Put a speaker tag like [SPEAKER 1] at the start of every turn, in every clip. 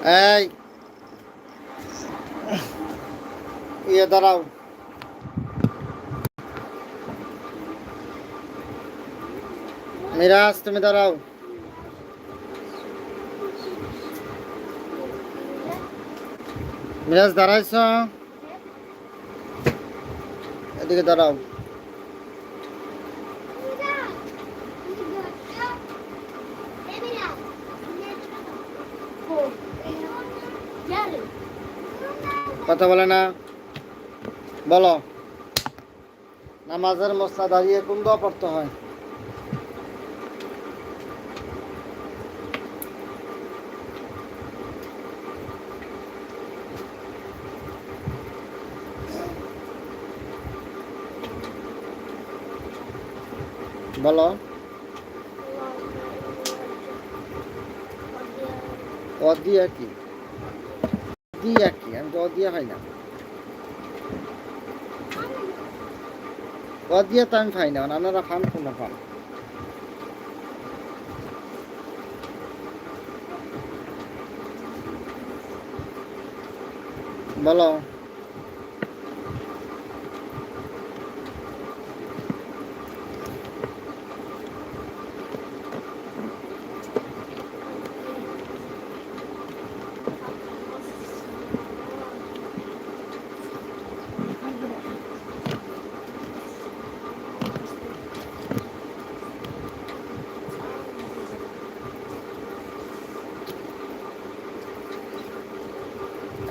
[SPEAKER 1] এই। ইয়ে দাঁড়াও। মিরাজ তুমি দাঁড়াও। মিরাজ দাঁড়াইছ? এদিকে দাঁড়াও। কথা বলে না। বলো। নামাজের মশলা দাঁড়িয়ে কোন দোয়া পড়তে হয়? বলো। অদিয়া কি? দিয়া কি অদিয়া হয় না। দিয়ে তো আমি খাই না আপনারা খান না খান বলো।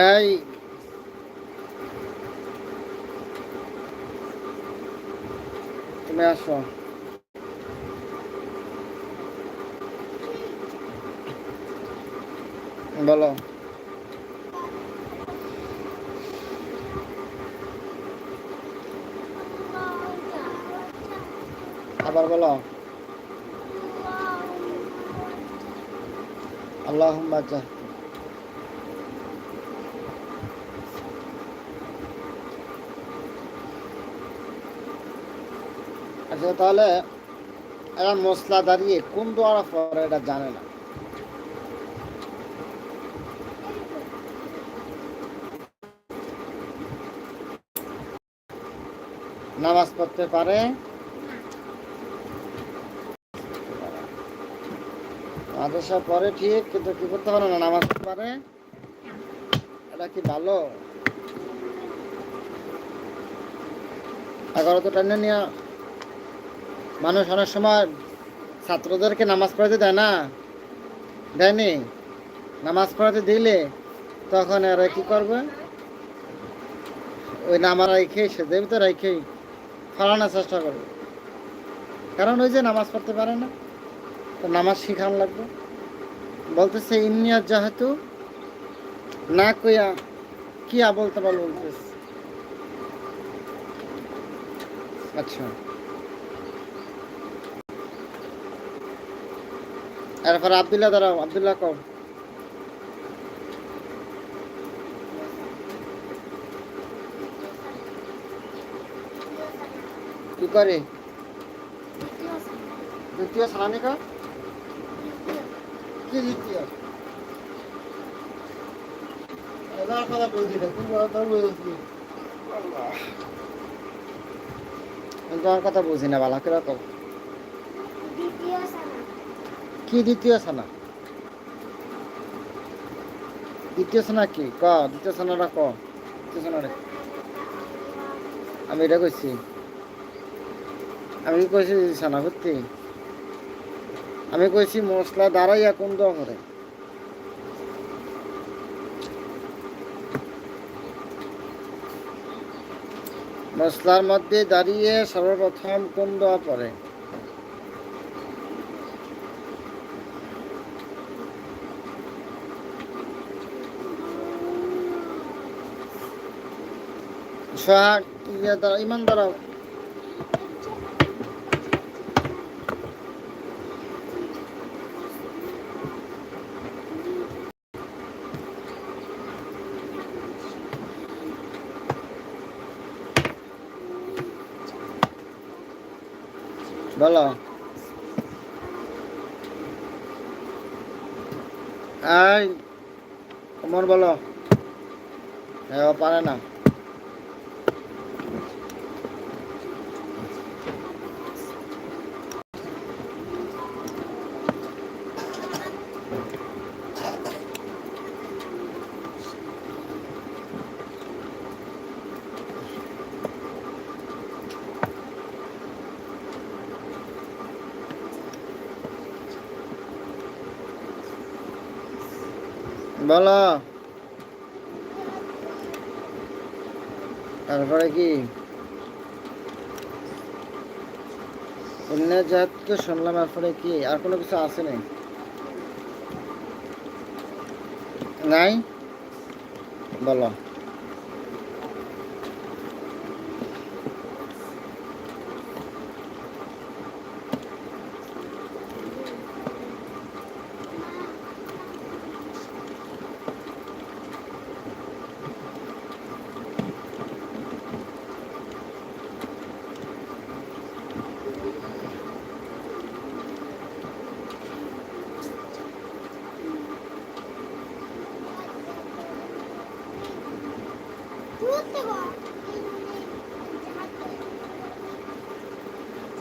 [SPEAKER 1] এই। তুমি আসো। বলো। আবার বলো। আল্লাহ বাচ্চা আচ্ছা তাহলে এরা মশলা দাঁড়িয়ে কোন দোয়ারা পরে এটা জানে না। নামাজ পড়তে পারে। মাদ্রাসা পরে ঠিক, কিন্তু কি করতে পারে না, নামাজ পারে এটা কি ভালো? এগারো তো টানে নিয়ে মানুষ অনেক সময় ছাত্রদেরকে নামাজ পড়াতে দেয় না। দেয়নি? নামাজ পড়াতে দিলে তখন এরা কি করবে? ওই নামা রেখে সে তো রেখেই ফলানোর চেষ্টা করবে। কারণ ওই যে নামাজ পড়তে পারে না, তো নামাজ শিখান লাগবে। বলতেছে, ইন্নিয়া যেহেতু না কইয়া কি বলতে পারব বলতেছে? আচ্ছা। এরপর আবদুল্লাহ, দাঁড়াও, আবদুল্লাহ কম। কি করে? দ্বিতীয় সালানিকা কি দ্বিতীয়? কথা বুঝি না, বালা, কীরকম? কি দ্বিতীয় সানা দ্বিতীয় সানা কি? ক, দ্বিতীয় সানাটা ক। দ্বিতীয় সানাটা আমি এটা কইছি। আমি কইছি সানা ভর্তি। আমি কইছি মশলা দাঁড়াইয়া কোন দোয়া করে? মশলার মধ্যে দাঁড়িয়ে সর্বপ্রথম কোন দোয়া পড়ে? সোহাগ ইয়ে দাঁড়াও ইমান দাঁড়াও বলো এই তোমার বলো হ্যাঁ ও পারে না বলো তারপরে কি অন্য জাত তো শুনলাম তারপরে কি আর কোনো কিছু আছে নাই? নাই? বলো।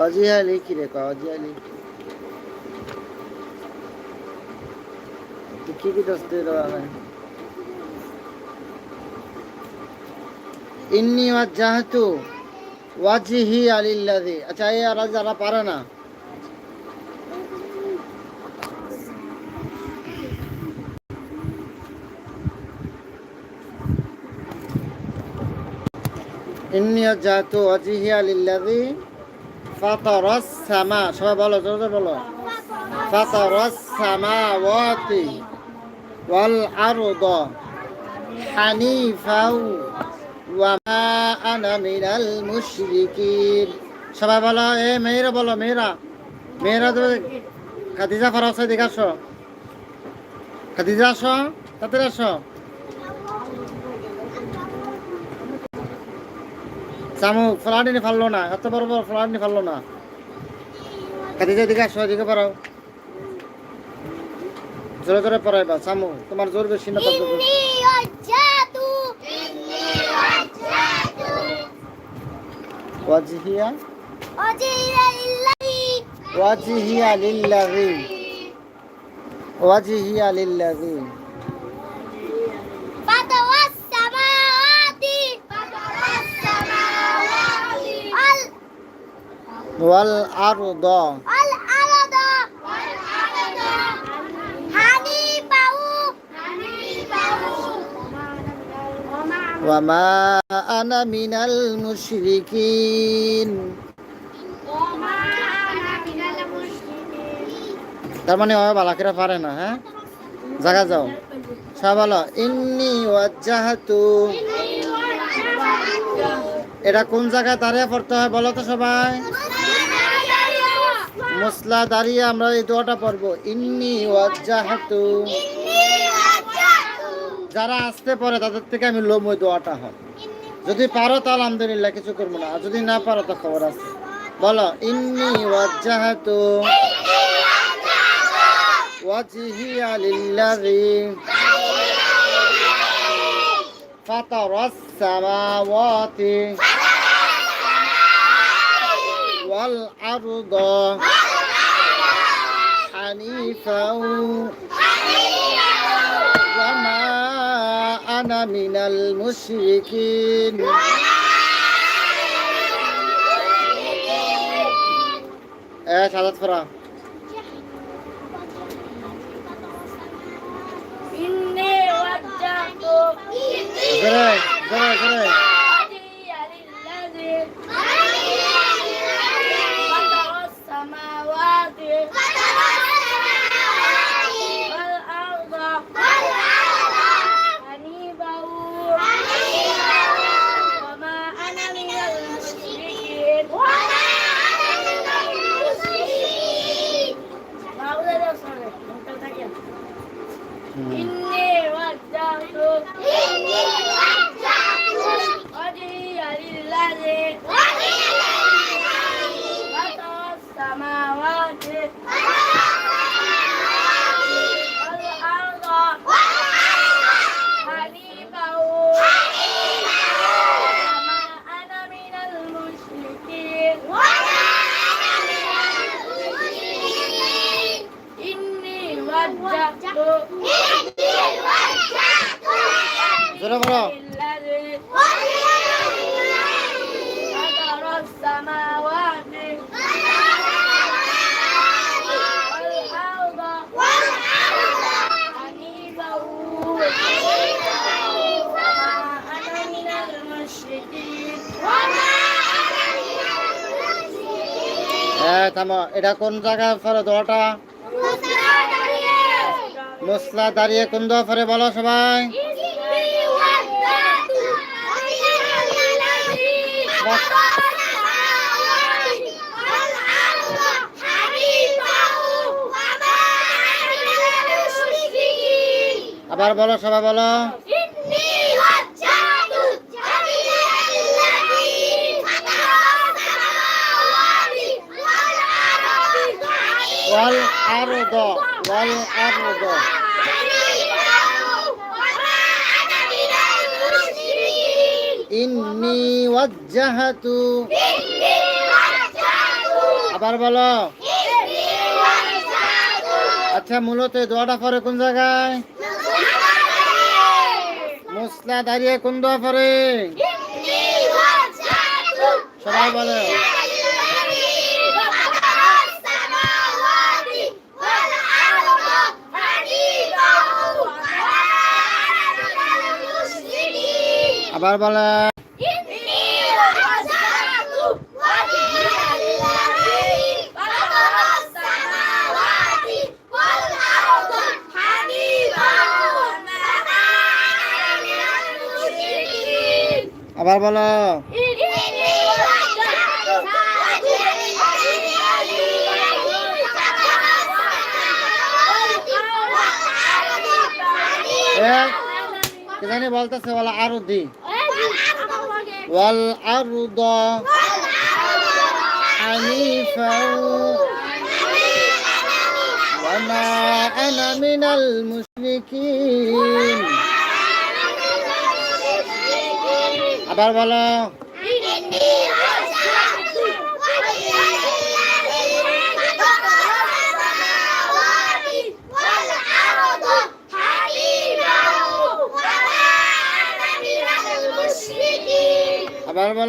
[SPEAKER 1] অজিহালি কি রে অজিহালি কি কি দোস্ত ইন্নি ওয়াজ্জাহতু ওয়াজহি আলিল্লাযি আচ্ছা এই আর যারা পারে না ইন্নি ওয়াজ্জাহতু ওয়াজহি আলিল্লাযি ফাতারাস সামা। সবাই বলো, জোরে জোরে বলো। ফাতারাস সামাওয়াতি ওয়াল আরদ হানিফাও ওয়ামা আনা মিনাল মুশরিকিন। সবাই বলো, এ মেয়েরা বলো, মেয়েরা। মেয়েরা তো খাদিজা ফরাস দিকে আসো। খাদিজা আসো, তাড়াতাড়ি আসো। চামু ফ্লাডিনি ফাললো না এত বড় বড় ফ্লাডিনি ফাললো না। খাদিজা দিকে আসো এদিকে পড়াও। জোরে জোরে পড়াইবা চামু তোমার জোর বেশি না। ওয়াজহিয়া? ওয়াজহিয়া লিল্লাহি। ওয়াজহিয়া লিল্লাহি। ওয়াল আরদ। ওয়ামা আনা মিনাল মুশরিকিন। তার মানে বালাকেরা পারে না হ্যাঁ? জায়গা যাও। সব বলো ইন্নি ওয়াজ্জাহাতু। এটা কোন জায়গায় দাঁড়িয়ে পড়তে হয় বলো তো সবাই। মশলা দাঁড়িয়ে আমরা এই দোয়াটা পড়ব। ইন্নি ওয়াজ্জাহাতু। যারা আসতে পারে, তাদের থেকে আমি লোম ওই দোয়াটা হয়। যদি পারো তো আলহামদুলিল্লাহ, কিছু করব না। আর যদি না পারো তো খবর আছে। বলো, ইন্নি ওয়াজ্জাহাতু। ওয়াজহিয়া লিল্লাযী ফাতারাস সামাওয়াতি ওয়াল
[SPEAKER 2] হানিফা ওয়া মা আনা মিনাল মুশরিকিন
[SPEAKER 3] এ সাদাত ফরা ইন্নি ওয়াজ্জাহতু ইন্নি গরে গরে গরে
[SPEAKER 2] Magic. থামো। এটা কোন জায়গায় পরে দোয়াটা মুসলা দাঁড়িয়ে কোন দোয়া পরে বলো সবাই। আবার বলো সবাই বলো। ওয়াল আরদ ওয়াল আরদ ইন্নি ওয়াজ্জাহাতু। আবার বলো। আচ্ছা মূলত দোয়াটা পরে কোন জায়গায়? মুসলা দাঁড়িয়ে কোন দোয়া পরে? সবাই বলো। আবার বলো। আবার বলো। জানি বলতেছে বলো আরও দি। ওয়াল আরদ حنيفا وما أنا من المشركين আবার বলো আবার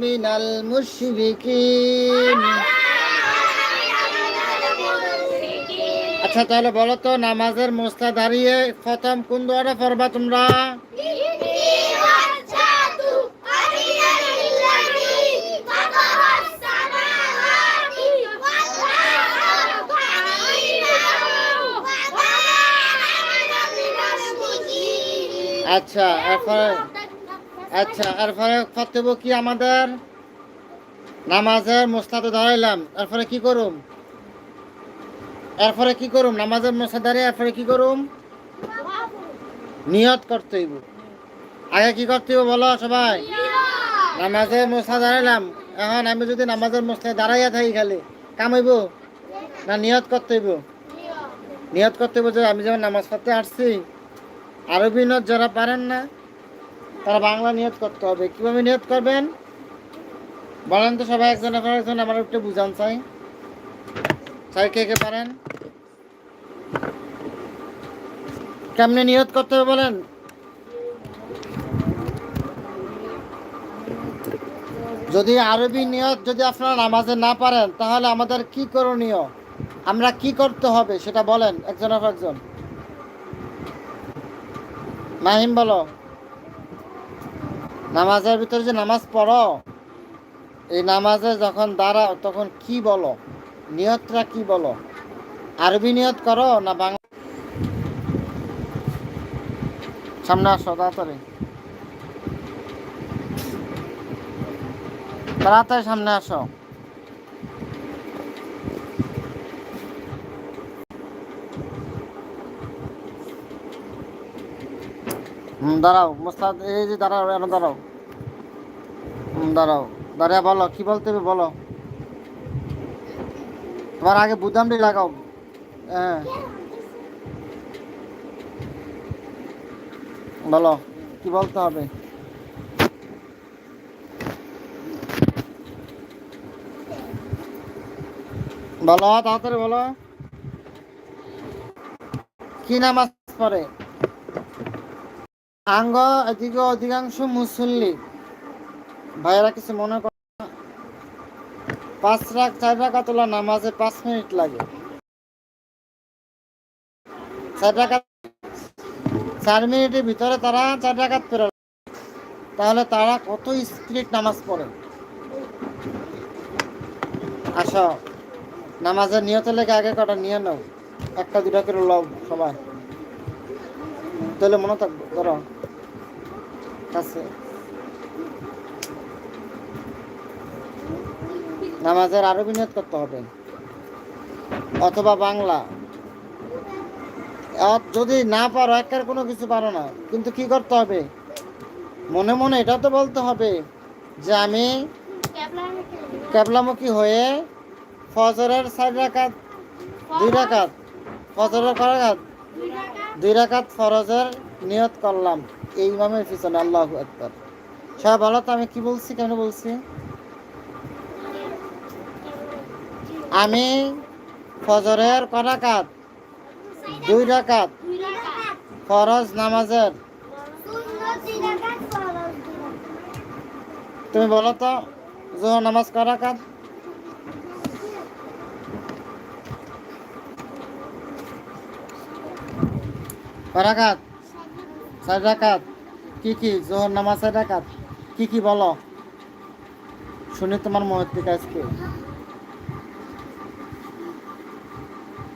[SPEAKER 2] মিনাল মুশরিকিন আচ্ছা তাহলে বলো তো, নামাজের মোস্তা দাঁড়িয়ে প্রথম কোন দোয়াটা পড়বা তোমরা? আচ্ছা এরপরে আচ্ছা এরপরে কর্তব্য কি আমাদের? নামাজের মোস্তা দাঁড়াইলাম এরপরে কি করুম? এরপরে কি করুম? নামাজের মোস্তা দাঁড়িয়ে এরপরে কি করুম? নিয়ত করতে আগে কি করতে বলো সবাই? নামাজের মোস্তা দাঁড়াইলাম এখন আমি যদি নামাজের মোস্তায় দাঁড়াইয়া থাকি খালি কামাইব না নিয়ত করতে হইব? নিয়ত করতে যে আমি যেমন নামাজ পড়তে আসছি, আরবি নিয়ত যারা পারেন না তারা বাংলা নিয়ত করতে হবে। কীভাবে নিয়ত করবেন? বলেন তো সবাই একজন একজন আমার একটু বুঝান চাই। চাই কে কে পারেন? কেমনে নিয়ত করতে হবে বলেন?
[SPEAKER 1] যদি আরবি নিয়ত যদি আপনারা নামাজে না পারেন, তাহলে আমাদের কি করণীয়? আমরা কি করতে হবে সেটা বলেন, একজন একজন মাহিম বলো। নামাজের ভিতরে যে নামাজ পড়ো, এই নামাজে যখন দাঁড়াও, তখন কি বলো? নিয়তরা কি বলো? আরবি নিয়ত করো না বাংলা? সামনে আসো, তাড়াতাড়ি। তাড়াতাড়ি সামনে আসো। দাঁড়াও, মোস্তাদ, এই যে দাঁড়াও এখন দাঁড়াও। দাঁড়াও, দাঁড়িয়ে বলো, কি বলতে হবে বলো। তোমার আগে বুদামটি লাগাও। হ্যাঁ। বলো, কি বলতে হবে? বলো, তাড়াতাড়ি বলো। কি নামাজ পড়ে? আঙ্গ এদিকে অধিকাংশ মুসল্লি। ভাইরা কিছু মনে করে। পাঁচ রাখ চার রাখা তোলা নামাজে পাঁচ মিনিট লাগে। চার রাখা চার মিনিটের ভিতরে তারা চার রাখাত পেরো তাহলে তারা কত স্পিড নামাজ পড়ে? আসো। নামাজের নিয়ত লেগে আগে কটা নিয়ে নাও। একটা, দুটা করে লও সবাই। তাহলে মনে থাকবে ধরো। কাছে নামাজের আরও নিয়ত করতে হবে। অথবা বাংলা। যদি না পারো, একের কোনো কিছু পারো না। কিন্তু কি করতে হবে? মনে মনে এটা তো বলতে হবে যে আমি ক্যাবলামুখী হয়ে ফজরের চার রাকাত, দুই রাকাত, ফজরের কয় দুই রাকাত ফরজের নিয়ত করলাম, এই ইমামের পিছনে, আল্লাহ একবার সবাই বলো তো, আমি কি বলছি কেন বলছি? আমি ফজরের করাকাত, দুই রাকাত, ফরজ নামাজের। তুমি বলো তো, জোহর নামাজ করাকাত? করাকাত? চার রাকাত? কি কি? জোহর নামাজ চার রাকাত? কি কি বলো? শুনি তোমার মহৎ থেকে আজকে।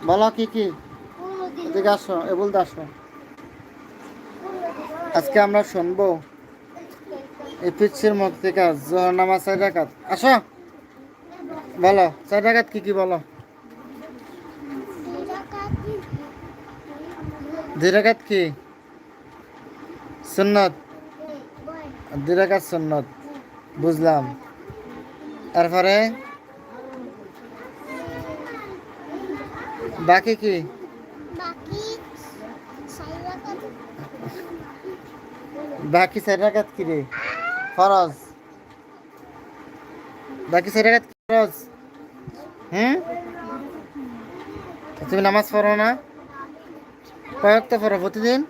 [SPEAKER 1] বলো কি কি? এদিকে আসো এবুল আসো। আজকে আমরা শুনব এই পিচ্ছির মধ্যে থেকে জোহর নামাজ চার রাকাত। আসো। বলো, চার রাকাত কি কি বলো? দুই রাকাত কি? সুন্নত? দুই সুন্নত। বুঝলাম। তারপরে বাকি কি? বাকি চার রাকাত কি রে? ফরজ। বাকি চার রাকাত ফরজ? হুম? তুমি নামাজ পড়ো না? কয়েকটা পড়ো প্রতিদিন?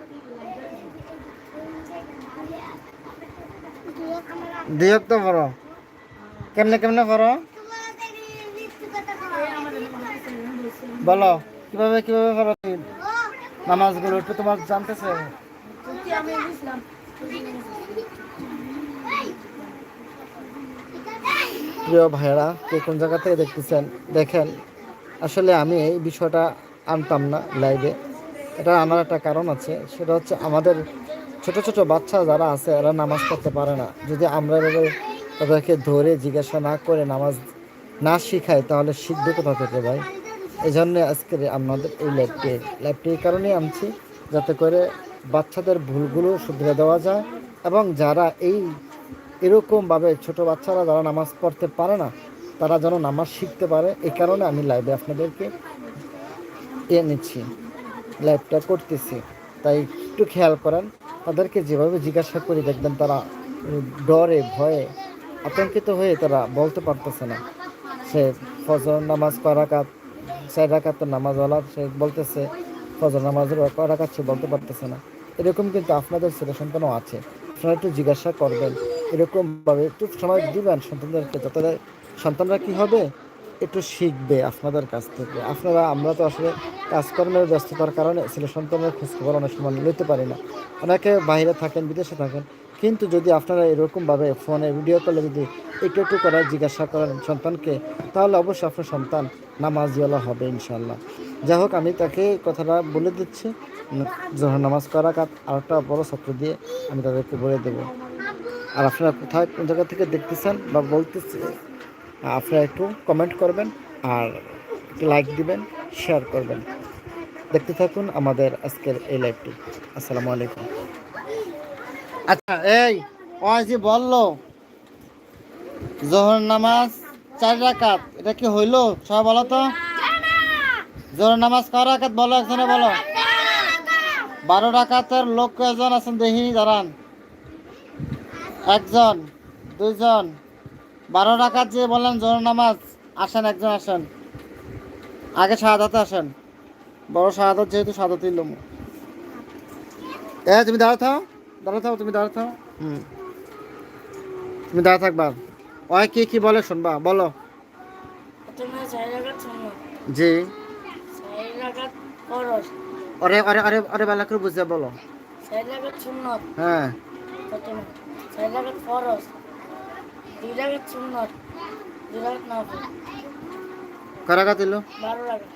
[SPEAKER 1] তো পড়ো। কেমনে কেমনে পড়ো? বলো, কীভাবে কীভাবে তুমি? নামাজগুলো একটু তোমার জানতেছে? প্রিয় ভাইয়েরা, কে কোন জায়গা থেকে দেখতেছেন, দেখেন, আসলে আমি এই বিষয়টা আনতাম না লাইভে এটা আনার একটা কারণ আছে, সেটা হচ্ছে আমাদের ছোট ছোট বাচ্চা যারা আছে, এরা নামাজ পড়তে পারে না। যদি আমরা তাদেরকে ধরে জিজ্ঞাসা না করে নামাজ না শিখাই, তাহলে শিখবে কোথা থেকে ভাই? এই জন্য আজকের আপনাদের এই লাইভটি লাইভটি এই কারণেই আনছি, যাতে করে বাচ্চাদের ভুলগুলো শুধরে দেওয়া যায় এবং যারা এই এরকমভাবে ছোট বাচ্চারা যারা নামাজ পড়তে পারে না, তারা যেন নামাজ শিখতে পারে। এই কারণে আমি লাইভে আপনাদেরকে এ নিচ্ছি, লাইভটা করতেছি। তাই একটু খেয়াল করেন। তাদেরকে যেভাবে জিজ্ঞাসা করি দেখবেন তারা ডরে, ভয়ে আতঙ্কিত হয়ে তারা বলতে পারতেছে না। সে ফজর নামাজ করাকাত চার রাকাত নামাজওয়ালা, সে বলতেছে ফজর নামাজের করাকাত সে বলতে পারতেছে না। এরকম কিন্তু আপনাদের ছেলে সন্তানও আছে? আপনারা একটু জিজ্ঞাসা করবেন। এরকমভাবে একটু সময় দিবেন সন্তানদেরকে, যাতে সন্তানরা কি হবে? একটু শিখবে আপনাদের কাছ থেকে। আপনারা, আমরা তো আসলে কাজকর্মের ব্যস্ততার কারণে ছেলে সন্তানের খোঁজখবর অনেক সময় নিতে পারি না। অনেকে বাইরে থাকেন, বিদেশে থাকেন, কিন্তু যদি আপনারা এরকমভাবে ফোনে ভিডিও কলে যদি একটু একটু করে জিজ্ঞাসা করেন সন্তানকে, তাহলে অবশ্যই আপনার সন্তান নামাজিওয়ালা হবে ইনশাল্লাহ যাই হোক, আমি তাকে কথাটা বলে দিচ্ছি। জোহর নামাজ করা কাত আরেকটা বড় ছাত্র দিয়ে আমি তাদেরকে বলে দেবো। আর আপনারা কোথায়, কোন জায়গা থেকে দেখতেছেন বা বলতেছে আপনারা একটু কমেন্ট করবেন আর লাইক দিবেন শেয়ার করবেন। দেখতে থাকুন আমাদের আজকের এই লাইভটি আসসালামু আলাইকুম। আচ্ছা এই যে বলল, জোহর নামাজ চার রাকাত, এটা কি হইল? সবাই বলো তো। জোহর নামাজ কয় রাকাত বলো একজনে বলো। বারো রাকাতের লোক কয়জন আছেন দেখি, দাঁড়ান। একজন, দুইজন বারো রাকাত যে বললেন জোহর নামাজ আসেন একজন আসেন। আগে শাহাদাতে আসেন। বড় শাহাদত যেহেতু শাহাদতই লম। এ তুমি দাঁড়া থাও। দাঁড়া থাও তুমি দাঁড়া থাও। হুম। তুমি দাঁড়া থাকবা। ওই কি কি বলে শুনবা বলো। জি। অরে অরে অরে অরে বেলা করে বুঝে বলো। হ্যাঁ।
[SPEAKER 2] ফরজ।
[SPEAKER 1] কয় এলো
[SPEAKER 2] বারো রাকাত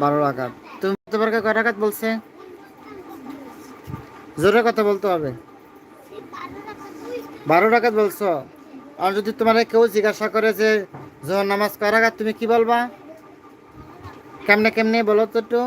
[SPEAKER 1] বারো রাকাত তুমি তোমাকে কয় রাকাত বলছে? জোরে কথা বলতে হবে। বারো বলছো। আর যদি তোমার কেউ জিজ্ঞাসা করে যে জোহর নামাজ কয় তুমি কি বলবা? কেমনে কেমনে বলো তো একটু।